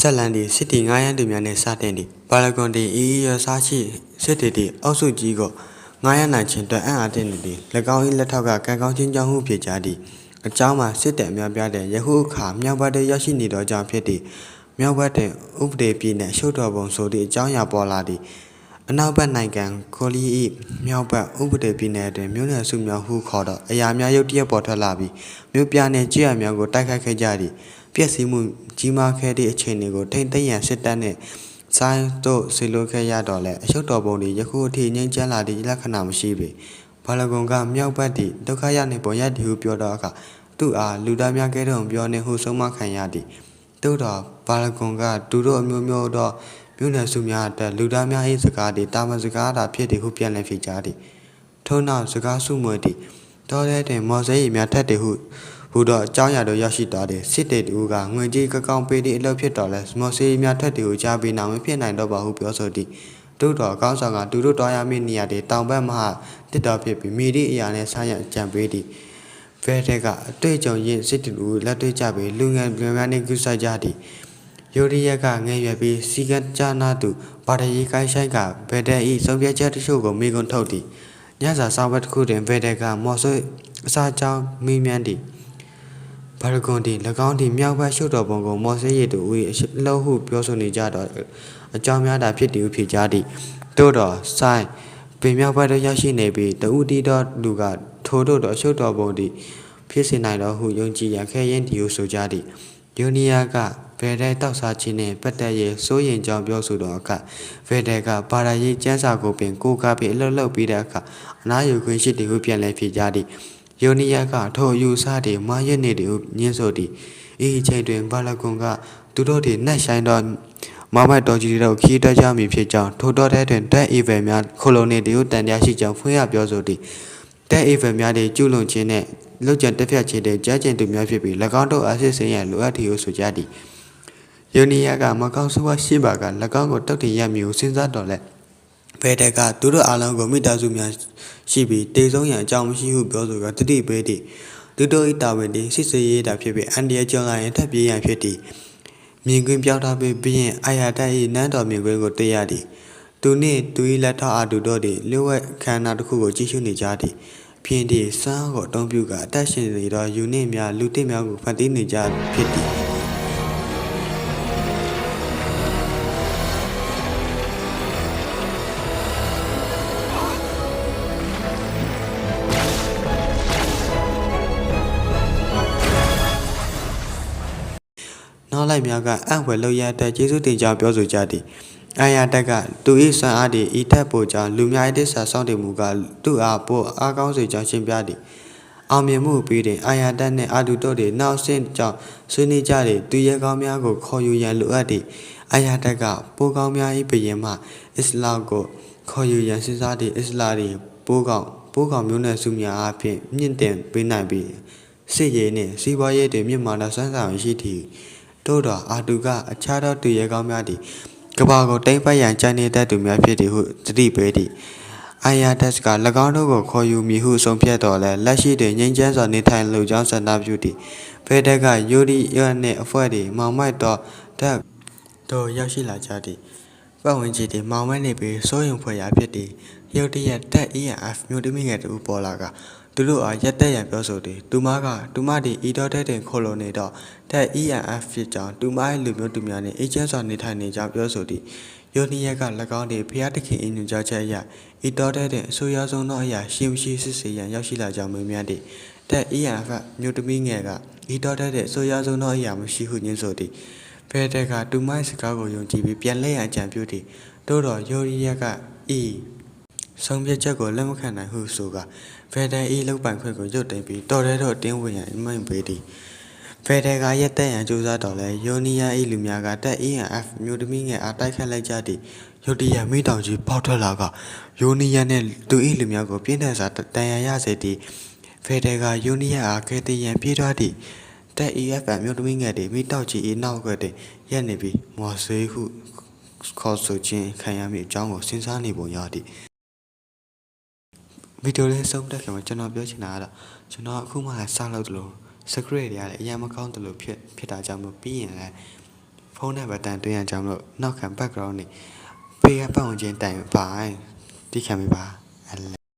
ဆက်လန်ဒီစစ်တီ9ရန်သူများနှင့်စတင်သည့်ပါလကွန်တီအီအီရစားရှိစစ်တီတီအောက်စုကြီးကို9ရန်နိုင်ခြင်းတွင်အံ့အားသင့်နေသည်၎င်း၏လက်ထောက်ကကံကောင်းခြင်းကြောင့်ဟုဖြစ်ကြသည်အကြောင်းမှာစစ်တပ်အများပြားတဲ့ယခုအခါမြောက်ဘက်တွင်ရောက်ရှိနေသောကြောင့်ဖြစ်သည်မြောက်ဘက်တွင်ဥပဒေပြည်နှင့်ရှုပ်တော်ပုံဆိုသည့်အကြောင်းအရာပေါ်လာသည် အနောက်ဘက်နိုင်ငံကိုလီ၏မြောက်ဘက်ဥပဒေပြည်နယ်တွင်မြို့နယ်စုများဟုခေါ်သောအရာများရုတ်တရက်ပေါ်ထွက်လာပြီးမြို့ပြနှင့်ကြေးရများကိုတိုက်ခိုက်ခဲ့ကြသည်ပျက်စီးမှုကြီးမားခဲ့သည့်အခြေအနေကိုထိမ့်သိမ်းရန်စစ်တပ်နှင့်ဆိုင်းတို့ဆီလိုခဲ့ရတော့လဲအရှုပ်တော်ပုံသည်ယခုအထိငြိမ်းချမ်းလာသည့်လက္ခဏာမရှိပေဘာလကုံကမြောက်ဘက်သည့်ဒုက္ခရနှင့်ပေါ်ရသည်ဟုပြောတော့အခါသူ့အားလူသားများကဲတော့ပြောနေဟုဆုံးမခံရသည်သို့တော့ဘာလကုံကသူတို့အမျိုးမျိုးသော မြို့နယ်စုများအတွက်လူသားများ၏စကားသည်တာမန်စကားသာဖြစ်သည်ဟုပြန်လည်ဖြေကြားသည်ထို့နောက်စကားစုမွေသည်တော်တဲ့တွင်မော်စဲရီများထက်သည်ဟုဟူတော့အကြောင်းအရာတို့ရောက်ရှိသွားတယ်စစ်တေတူကငွေကြီးကကောင်းပေးသည့်အလုပ်ဖြစ်တော်လဲမော်စီများထက်တူကိုကြားပြီးနောက်မဖြစ်နိုင်တော့ပါဟုပြောဆိုသည်တို့တော်အကောင်းဆောင်ကသူတို့တော်ရမည့်နေရာတွေတောင်ဘက်မှတစ်တော်ဖြစ်ပြီးမိသည့်အရာနဲ့ဆန်းရကြံပေးသည်ဖဲတဲ့ကအတွေ့အကြုံရင့်စစ်တူလက်တွေ့ကြပြီးလူငယ်လူငယ်နှင့်ကူးဆိုင်ကြသည် ယိုရီယက်ကငယ်ရွယ်ပြီးစီကကြနာသူဘာတရီကိုင်းဆိုင်ကဘယ်တဲ့ဤဆုံးဖြတ်ချက်တချို့ကိုမိကွန်းထုတ်သည်ညစာဆောင်ဘက်တစ်ခုတွင်ဘယ်တဲ့ကမော်ဆွေအစာကြောင်းမိမြန်းသည်ဘာရဂွန်ဒီ၎င်းဒီမြောက်ဘက်ရှုတော်ပုံကိုမော်ဆေးရည်တူဦး၏အလှဟုပြောဆိုနေကြတော့အကြောင်းများတာဖြစ်သည်ဟုဖြေကြားသည်တို့တော့ဆိုင်ပင်မြောက်ဘက်သို့ရောက်ရှိနေပြီးတဦးတီတော့လူကထိုတို့တော့ရှုတော်ပုံသည်ဖြစ်စေနိုင်တော့ဟုယုံကြည်ရခဲရင်ဒီဟုဆိုကြသည်ယိုနီယာက ဗေဒဲတောက်စားခြင်းနှင့်ပတ်သက်ရေးစိုးရင်ကြောင်းပြောဆိုတော့အခါဗေဒဲကပါရရေးကျန်းစာကိုပင်ကိုကားပြီးအလုပ်လုပ်ပြီးတဲ့အခါအနာယူခွင့်ရှိသည်ဟုပြန်လည်ဖြေကြားသည်ယိုနီယာကထိုအယူဆတွေမာရစ်နေတယ်ဟုညင်းဆိုသည်ဤအချိန်တွင်ဘာလကွန်ကသူတို့တွေနှက်ဆိုင်သောမမတ်တော်ကြီးတို့ခီးတက်ကြမည်ဖြစ်ကြောင်းထိုတော်တဲ့တွင်တက်အီဗယ်များခလိုနေတယ်ဟုတန်တရားရှိကြောင်းဖွင့်ရပြောဆိုသည်တက်အီဗယ်များတွေကျူးလွန်ခြင်းနှင့်လုတ်ကြံတက်ဖြတ်ခြင်းတွေကြားကျင်သူများဖြစ်ပြီး၎င်းတို့အဆစ်စင်ရလိုအပ်သည်ဟုဆိုကြသည် ယိုနီယာကမကောင်းဆိုးဝါးရှိပါက၎င်းကိုတောက်တင်ရမည်ဟုစဉ်းစားတော်လဲဘဲတဲ့ကသူတို့အားလုံးကိုမိသားစုများရှိပြီးတေဆုံးရန်အကြောင်းမရှိဟုပြောဆိုကတတိပေးသည်သူတို့၏တာဝန်သည်စစ်စေးရေးတာဖြစ်ပြီးအန်ဒီယကျော်လာရင်ထပ်ပြေးရန်ဖြစ်သည်မြင်ကွင်းပြောင်းထားပြီးပြီးရင်အာယာတက်၏နန်းတော်မြင်ကွင်းကိုတွေ့ရသည်သူနှင့်သူ၏လက်ထောက်အားသူတို့သည်လျှို့ဝှက်ခန္ဓာတစ်ခုကိုကြည့်ရှုနေကြသည်ဖြင့်ဒီစမ်းကိုအတုံးပြုကအသက်ရှင်နေသောယူနစ်များလူတစ်များကိုဖန်တီးနေကြဖြစ်သည် နောက်လိုက်များကအံ့ဖွယ်လောက်ရတဲ့ကျေးဇူးတင်ကြောင်းပြောဆိုကြသည်အာယာတက်ကသူ၏ဆွမ်းအားသည်ဤထက်ပိုကြောင့်လူများ၏တစ္ဆာဆောင်တည်မှုကသူ့အားပိုအားကောင်းစေကြောင်းရှင်းပြသည်အောင်မြင်မှုပြီးတွင်အာယာတက်နှင့်အာဒူတို့သည်နောက်ဆင့်ကြောင့်ဆွေးနွေးကြသည့်သူရဲကောင်းများကိုခေါ်ယူရန်လိုအပ်သည်အာယာတက်ကပိုးကောင်းများ၏ဘယင်မှအစ္စလာမ်ကိုခေါ်ယူရန်စဉ်းစားသည့်အစ္စလာမ်သည်ပိုးကောင်းပိုးကောင်းမျိုးနွယ်စုများအပြင်မြင့်တင်ပေးနိုင်ပြီးစစ်ရေးနှင့်စီးပွားရေးတွင်မြင့်မားသောစွမ်းဆောင်ရှိသည် တို့တော့အာတူကအခြားသောသူရဲကောင်းများသည်ကဘာကိုတိမ့်ပတ်ရန်ကြံနေတတ်သူများဖြစ်သည်ဟုသတိပေးသည်အာယာဒက်က၎င်းတို့ကိုခေါ်ယူမည်ဟုဆုံးဖြတ်တော်လဲလက်ရှိတွင်ငြိမ်းချမ်းစွာနေထိုင်လိုကြောင်းဆန္ဒပြုသည်ဖေဒက်ကယိုရီရနှင့်အဖွဲ့သည်မောင်မိုက်တော်တက်တို့ရောက်ရှိလာကြသည်ပတ်ဝန်းကျင်သည်မောင်မိုက်နေပြီးစိုးရင်ဖွယ်ရာဖြစ်သည်ရုတ်တရက်တက် ENF မြို့တမိငယ်တူပေါ်လာက သူတို့အားရက်တက်ရန်ပြောဆိုသည်သူမကသူမသည်ဤတော်တဲ့တွင်ခိုလိုနေတော့တက် ENF ဖြစ်ကြောင်းတူမ၏လူမျိုးတူများနှင့်အေဂျင့်စွာနေထိုင်နေကြောင်းပြောဆိုသည်ယိုနီယက်က၎င်းသည်ဖျားတခင်အင်းညွှန်ကြားချက်အရဤတော်တဲ့တွင်အဆိုးရွားဆုံးသောအရာရှိမရှိစစ်ဆေးရန်ရောက်ရှိလာကြောင်းမေးမြန်းသည်တက် ENF မြို့တမိငယ်ကဤတော်တဲ့တွင်အဆိုးရွားဆုံးသောအရာမရှိဟုညွှန်ဆိုသည်ဖဲတဲ့ကတူမ၏စကားကိုယုံကြည်ပြီးပြန်လဲရန်အကြံပြုသည်သို့တော့ယိုရီယက်ကဤ ဆုံးဖြတ်ချက်ကိုလက်မခံနိုင်ဟုဆိုကဖက်ဒရယ်ဤလောက်ပိုင်ခွင့်ကိုရုတ်သိမ်းပြီးတော်ရဲတော့တင်းဝင်ရန်အမိန့်ပေးသည်ဖက်ဒရယ်ကရက်တက်ရန်ကြိုးစားတော်လဲယိုနီယာဤလူများကတက် ENF မျိုးသမီးငယ်အားတိုက်ခတ်လိုက်ကြသည်ရုတ်တရက်မိတောင်ကြီးပေါက်ထွက်လာကယိုနီယာနှင့်သူဤလူများကိုပြင်းထန်စွာတန်ရာရစေသည်ဖက်ဒရယ်ကယိုနီယာအားကဲတည်ရန်ပြေးသွားသည်တက် EFM မျိုးသမီးငယ်တွေမိတောက်ကြီးဤနောက်ကတည်းရက်နေပြီးမော်ဆေးဟုခေါ်ဆိုခြင်းခံရမည့်အကြောင်းကိုစဉ်းစားနေပုံရသည် ဗီဒီယိုလေးဆုံးတက်ခင်မှာကျွန်တော်ပြောချင်တာကတော့ကျွန်တော်အခုမှစလုပ်သလို secret တွေရတယ်အရင်မကောင်းသလိုဖြစ်ဖြစ်တာကြောင့်မို့ပြီးရင်လည်းဖုန်းနဲ့ဘတ်တန်တွင်းရကြောင်းလို့နောက်ခံ background နေပေးရပတ်ဝန်းကျင်တိုင်ပါတိခံမိပါအလဲ